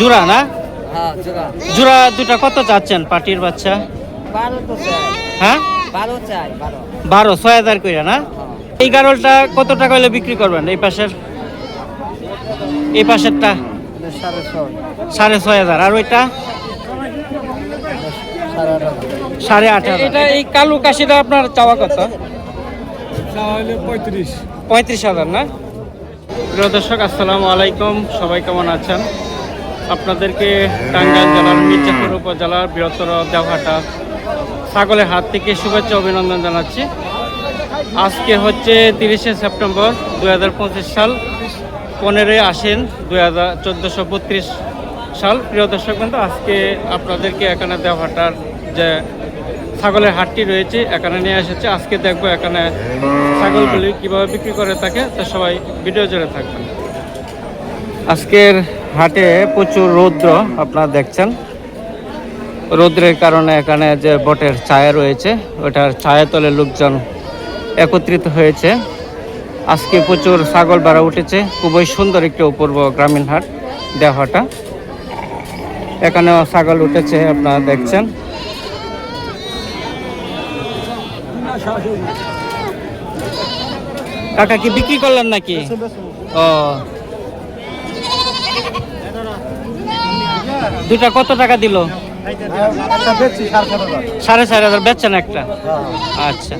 জোড়া না? হ্যাঁ জোড়া। জোড়া দুটা কত চাচ্ছেন পাটির বাচ্চা? বারো হ্যাঁ? বারো ছয় হাজার কইরা না? হ্যাঁ। এই গারলটা কত টাকা হলে বিক্রি করবেন এই পাশের? এই পাশেরটা? সাড়ে ছয়। হাজার। আর ওইটা? সাড়ে আট হাজার। এটা এই কালু কাশিটা আপনার চাওয়া কত? পঁয়ত্রিশ হাজার না? প্রিয় দর্শক আসসালামু আলাইকুম। সবাই কেমন আছেন? আপনাদেরকে টাঙ্গাইল জেলার মির্জাপুর উপজেলার বৃহত্তর দেওহাটা ছাগলের হাত থেকে শুভেচ্ছা অভিনন্দন জানাচ্ছি। আজকে হচ্ছে তিরিশে সেপ্টেম্বর দু হাজার পঁচিশ সাল, পনেরোই আশ্বিন দুই সাল। প্রিয় দর্শক বন্ধু, আজকে আপনাদেরকে এখানে দেওহাটার যে ছাগলের হাটটি রয়েছে, এখানে নিয়ে এসেছে। আজকে দেখব এখানে ছাগলগুলি কীভাবে বিক্রি করে থাকে, তা সবাই ভিডিও জুড়ে থাকবেন। আজকের হাটে প্রচুর রৌদ্র, আপনারা দেখছেন। রৌদ্রের কারণে এখানে যে বটের ছায়া রয়েছে, ওটার ছায়া তলে লোকজন একত্রিত হয়েছে। আজকে প্রচুর ছাগল বেড়া উঠেছে, খুবই সুন্দর একটি অপূর্ব গ্রামীণ হাট দেওয়াটা এখানেও ছাগল উঠেছে, আপনারা দেখছেন। কাকা কি বিক্রি করলেন নাকি? ও দুটা কত টাকা দিল? সাড়ে চার হাজার বেচছেন একটা? আচ্ছা।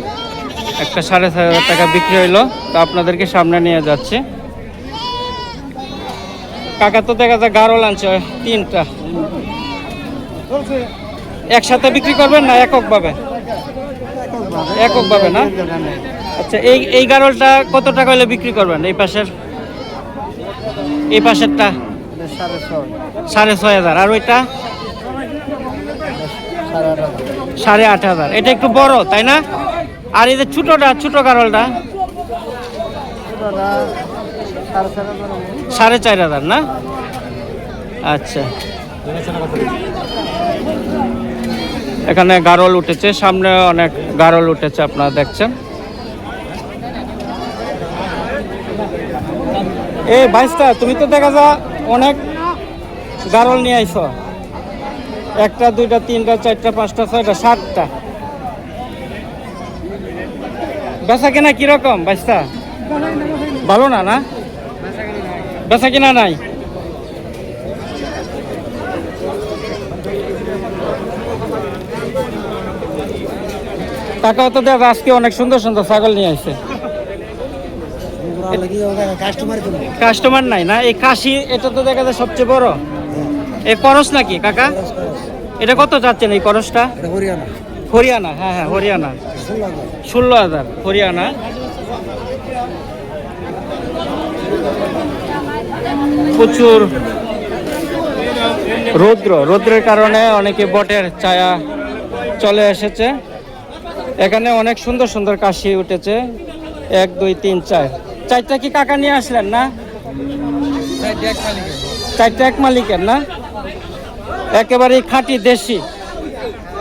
একটা সাড়ে চার হাজার টাকা বিক্রি হইল তো আপনাদেরকে সামনে নিয়ে যাচ্ছে। কাকা তো দেখা যায় গারো আনছে তিনটা। একসাথে বিক্রি করবেন না এককভাবে? এককভাবে না? আচ্ছা এই এই গারলটা কত টাকা হলে বিক্রি করবেন এই পাশের? এই পাশেরটা? সাড়ে ছয়। হাজার। আর ওইটা? সাড়ে আট হাজার। এটা একটু বড়, তাই না? আর এই যে ছোটটা, ছোট গারলটা? সাড়ে চার হাজার না? আচ্ছা। এখানে গারল উঠেছে, সামনে অনেক গারল উঠেছে, আপনারা দেখছেন। এই বাইশটা, তুমি তো দেখা যা অনেক গারল নিয়ে আইছো একটা, দুইটা, তিনটা, চারটা, পাঁচটা, ছয়টা, সাতটা। বেচা কেনা কীরকম বাইশটা ভালো না না? বেচা কিনা নাই? টাকাও তো দেখ আজকে অনেক সুন্দর সুন্দর ছাগল নিয়ে আসছে কাস্টমার নাই না? এই কাশি, এটা তো দেখা যায় সবচেয়ে বড়। এই করস নাকি, কাকা? এটা কত যাচ্ছেন এই করসটা? হরিয়ানা হরিয়ানা হ্যাঁ হ্যাঁ হরিয়ানা। ষোলো হাজার, হরিয়ানা। প্রচুর রৌদ্র। রৌদ্রের কারণে অনেকে বটের ছায়া চলে এসেছে। এখানে অনেক সুন্দর সুন্দর কাশি উঠেছে। এক, দুই, তিন, চার। চারটা কি কাকা নিয়ে আসলেন না? চারটা এক মালিকের। না? একেবারে খাঁটি দেশি।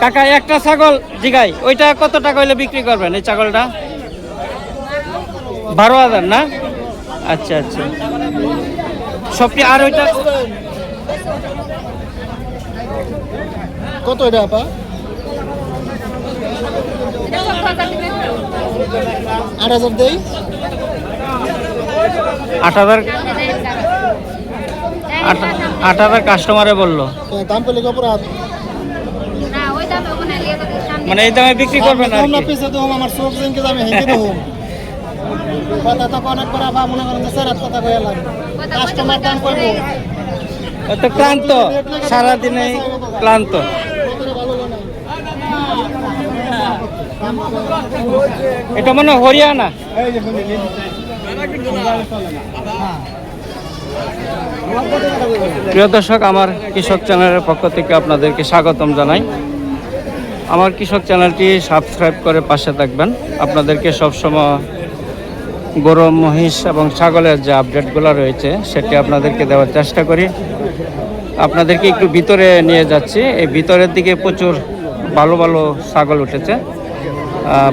কাকা একটা ছাগল জিগাই ওইটা কত টাকা হইলে বিক্রি করবেন এই ছাগলটা? বারো হাজার না? আচ্ছা আচ্ছা। সবটি আর ওইটা? কত এটা আপা? আট হাজার দেই? আট হাজার আট আট হাজার কাস্টমারে বলল। দাম পেলে অপরাধ? না ওই দামে মানে এই দামে বিক্রি করবেন আর কি। পিছে তো আমার দেবো কথা তো অনেক করে বা মনে করেন যে সেরাত কথা কয়ে লাগে কাস্টমার দাম করব ও তো ক্লান্ত সারাদিনে ক্লান্ত। এটা মনে হয় হরিয়ানা। প্রিয় দর্শক, আমার কৃষক চ্যানেলের পক্ষ থেকে আপনাদেরকে স্বাগতম জানাই। আমার কৃষক চ্যানেলটি সাবস্ক্রাইব করে পাশে থাকবেন। আপনাদেরকে সবসময় গরু, মহিষ এবং ছাগলের যে আপডেটগুলো রয়েছে, সেটি আপনাদেরকে দেওয়ার চেষ্টা করি। আপনাদেরকে একটু ভিতরে নিয়ে যাচ্ছি। এই ভিতরের দিকে প্রচুর ভালো ভালো ছাগল উঠেছে।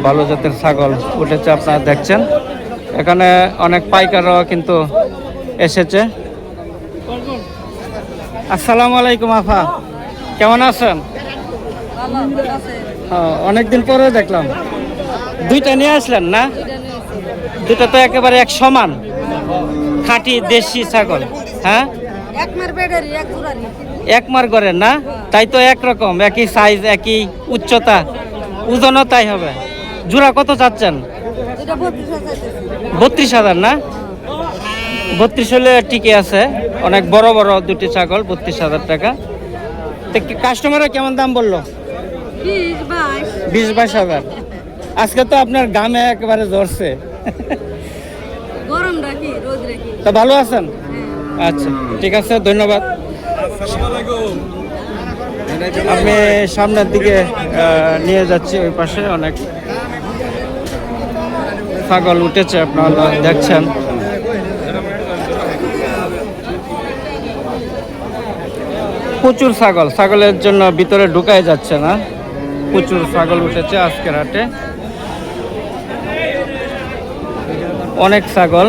ভালো জাতের ছাগল উঠেছে, আপনারা দেখছেন। এখানে অনেক পাইকাররাও কিন্তু এসেছে। আসসালামু আলাইকুম আফা, কেমন আছেন? অনেকদিন পরে দেখলাম। দুইটা নিয়ে আসলেন না? দুটো তো একেবারে এক সমান। খাঁটি দেশি ছাগল হ্যাঁ? এক মার করেন না? তাই তো একরকম একই সাইজ একই উচ্চতা। ওজনও তাই হবে। জোড়া কত চাচ্ছেন? বত্রিশ হাজার না? বত্রিশ হলে ঠিকই আছে। অনেক বড় বড় দুটি ছাগল বত্রিশ হাজার টাকা। তো কাস্টমাররা কেমন দাম বলল? বিশ বাইশ। হাজার। আজকে তো আপনার গামে একেবারে জ্বরছে। গরম রাখি রোদ রাখি। তা ভালো আছেন? আচ্ছা ঠিক আছে ধন্যবাদ। আমি সামনের দিকে নিয়ে যাচ্ছি ওই পাশে অনেক। ছাগল উঠেছে, আপনারা দেখছেন। প্রচুর ছাগল, ছাগলের জন্য ভিতরে ঢুকাই যাচ্ছে না। প্রচুর ছাগল উঠেছে আজকের হাটে। অনেক ছাগল।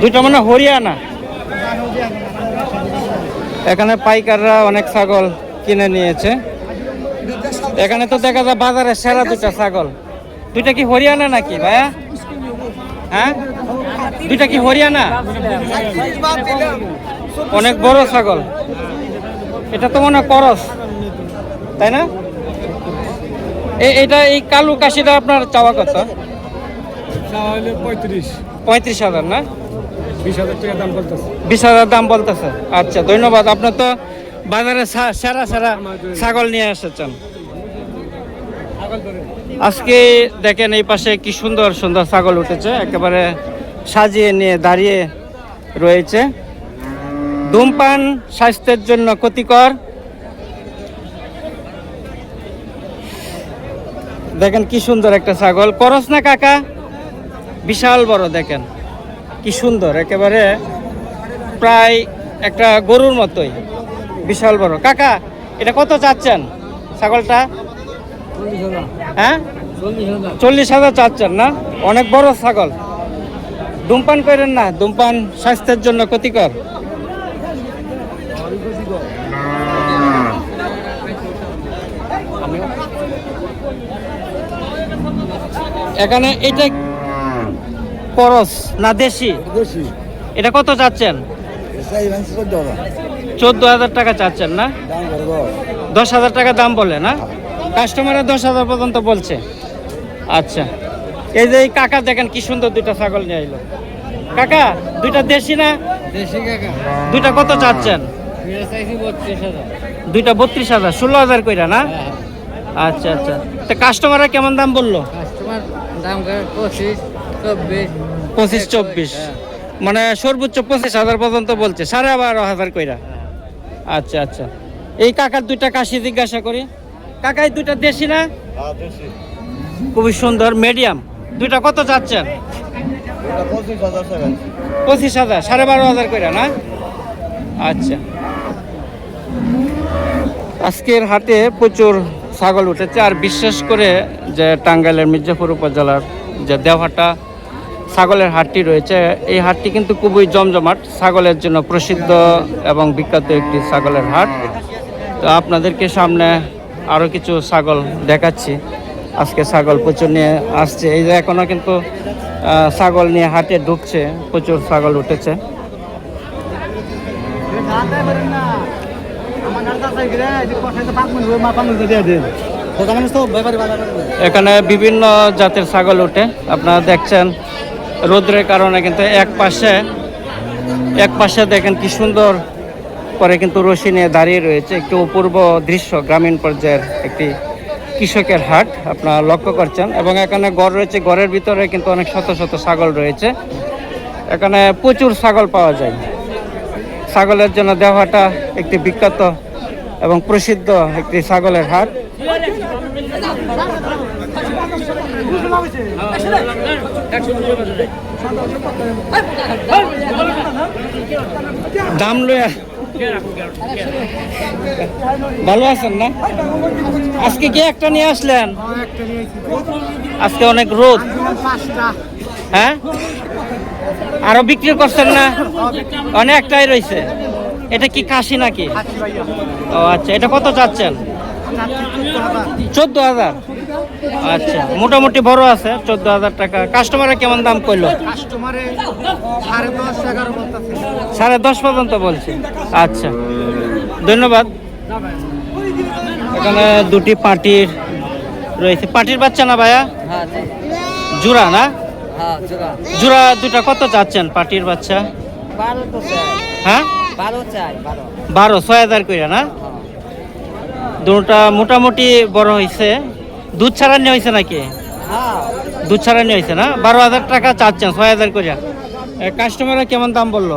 দুটো মানে হরিয়ানা। এখানে পাইকাররা অনেক ছাগল কিনে নিয়েছে। এখানে তো দেখা যায় বাজারে সেরা দুটা ছাগল। দুইটা কি হরিয়ানা নাকি ভাইয়া? হ্যাঁ? দুইটা কি হরিয়ানা? অনেক বড় ছাগল। এটা তো মনে করস তাই না? এটা এই কালু কাশিটা আপনার চাওয়া কত? পঁয়ত্রিশ। পঁয়ত্রিশ হাজার না? বিশ হাজার দাম বলতেছে। আচ্ছা ধন্যবাদ। আপনার তো বাজারে সেরা সেরা ছাগল নিয়ে এসেছেন। আজকে দেখেন এই পাশে কি সুন্দর সুন্দর ছাগল উঠেছে, একেবারে সাজিয়ে নিয়ে দাঁড়িয়ে রয়েছে। ধূমপান স্বাস্থ্যের জন্য ক্ষতিকর। দেখেন কি সুন্দর একটা ছাগল। করস না কাকা? বিশাল বড় দেখেন। কি সুন্দর, একেবারে প্রায় একটা গরুর মতোই। বিশাল বড়। কাকা, এটা কত চাচ্ছেন ছাগলটা? হ্যাঁ? চল্লিশ হাজার চাচ্ছেন না? অনেক বড় ছাগল। ধূমপান করেন না ধূমপান স্বাস্থ্যের জন্য ক্ষতিকর। এখানে এটা করস না দেশি? এটা কত চাচ্ছেন? চোদ্দ হাজার। টাকা চাচ্ছেন না? দশ হাজার টাকা দাম বলে না? কাস্টমাররা দশ হাজার পর্যন্ত বলছে। আচ্ছা। এই যে এই কাকা দেখেন কি সুন্দর দুইটা ছাগল নিয়ে এলো কাকা দুইটা দেশি না? দেশি কাকা। দুইটা কত চাচ্ছেন? দুইটা বত্রিশ হাজার। ষোলো হাজার কইরা না? আচ্ছা আচ্ছা। তো কাস্টমাররা কেমন দাম বলল? কাস্টমার দাম পঁচিশ চব্বিশ। পঁচিশ চব্বিশ। মানে সর্বোচ্চ পঁচিশ হাজার পর্যন্ত বলছে সাড়ে বারো হাজার কইরা। আচ্ছা আচ্ছা। এই কাকার দুইটা কাশি জিজ্ঞাসা করি। কাকাই দুইটা দেশি না? খুবই সুন্দর মিডিয়াম দুইটা কত চাচ্ছেন পঁচিশ হাজার সাড়ে বারো হাজার কইরা না? আচ্ছা। আজকের হাটে প্রচুর ছাগল উঠেছে আর বিশেষ করে যে টাঙ্গাইলের মির্জাপুর উপজেলার যে দেওহাটা ছাগলের হাটটি রয়েছে এই হাটটি কিন্তু খুবই জমজমাট ছাগলের জন্য প্রসিদ্ধ এবং বিখ্যাত একটি ছাগলের হাট। তো আপনাদেরকে সামনে আরও কিছু ছাগল দেখাচ্ছি। আজকে ছাগল প্রচুর নিয়ে আসছে। এই যে এখনও কিন্তু ছাগল নিয়ে হাটে ঢুকছে, প্রচুর ছাগল উঠেছে। এখানে বিভিন্ন জাতের ছাগল উঠে। আপনারা দেখছেন রোদ্রের কারণে কিন্তু এক পাশে এক পাশে দেখেন কি সুন্দর করে কিন্তু রশি নিয়ে দাঁড়িয়ে রয়েছে একটি অপূর্ব দৃশ্য, গ্রামীণ পর্যায়ের একটি কৃষকের হাট। আপনারা লক্ষ্য করছেন এবং এখানে গড় রয়েছে, গড়ের ভিতরে কিন্তু অনেক শত শত ছাগল রয়েছে। এখানে প্রচুর ছাগল পাওয়া যায়। ছাগলের জন্য দেওয়াটা একটি বিখ্যাত এবং প্রসিদ্ধ একটি ছাগলের হাট। দাম লয়া ভালো আছেন না? আজকে কি একটা নিয়ে আসলেন? আজকে অনেক রোদ। হ্যাঁ? আরও বিক্রি করছেন না? অনেকটাই রয়েছে। এটা কি কাশি নাকি? ও আচ্ছা এটা কত চাচ্ছেন? চোদ্দ হাজার। আচ্ছা মোটামুটি বড় আছে চোদ্দ হাজার টাকা। কাস্টমারে কেমন দাম করল কাস্টমারে সাড়ে দশ এগারো সাড়ে দশ পর্যন্ত বলছে। আচ্ছা ধন্যবাদ। এখানে দুটি পাটির রয়েছে। পাটির বাচ্চা না ভাইয়া? হ্যাঁ জুরা না? হ্যাঁ জোড়া জুরা দুটা কত চাচ্ছেন পাটির বাচ্চা? হ্যাঁ? বারো ছয় হাজার করে না? দুটা মোটামুটি বড় হয়েছে দুধ ছাড়া নিয়ে হয়েছে নাকি? দুধ দুধ নিয়ে হয়েছে না? বারো হাজার টাকা চাচ্ছেন ছয় হাজার করে কাস্টমাররা কেমন দাম বলল?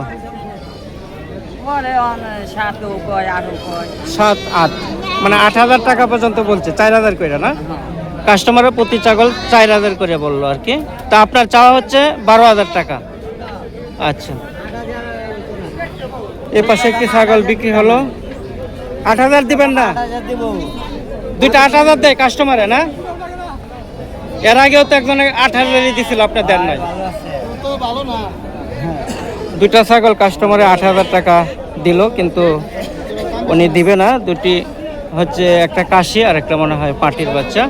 সাত আট মানে আট হাজার টাকা পর্যন্ত বলছে চার হাজার করে না? কাস্টমারের প্রতি ছাগল চার হাজার করে বলল আর কি। তা আপনার চাওয়া হচ্ছে বারো হাজার টাকা। আচ্ছা। এ পাশে একটি ছাগল বিক্রি হলো। আট হাজার দিবেন না? দুইটা আট হাজার দেয় কাস্টমারে না? এর আগেও তো একজনে আট হাজারই দিছিল আপনার দেন নাই দুইটা ছাগল কাস্টমারে আট হাজার টাকা দিল কিন্তু উনি দিবে না। দুটি হচ্ছে একটা কাশি আর একটা মনে হয় পাটির বাচ্চা।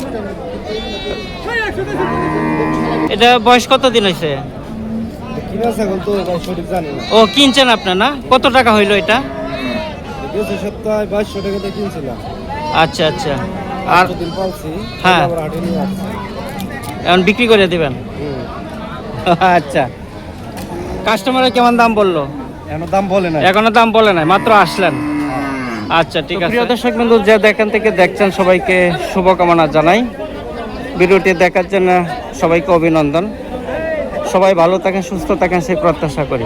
এটা বয়স কত দিন হয়েছে? ও কিনছেন আপনার না? কত টাকা হইল এটা? আচ্ছা আচ্ছা। আর হ্যাঁ। এখন বিক্রি করে দিবেন? আচ্ছা। কাস্টমারে কেমন দাম বলল? এখন দাম বলে না এখনও দাম বলে নাই মাত্র আসলেন। আচ্ছা ঠিক আছে প্রিয় দর্শক বন্ধু যে দেখেন থেকে দেখছেন সবাইকে শুভকামনা জানাই। ভিডিওটি দেখার জন্য সবাইকে অভিনন্দন। সবাই ভালো থাকেন সুস্থ থাকেন সেই প্রত্যাশা করি।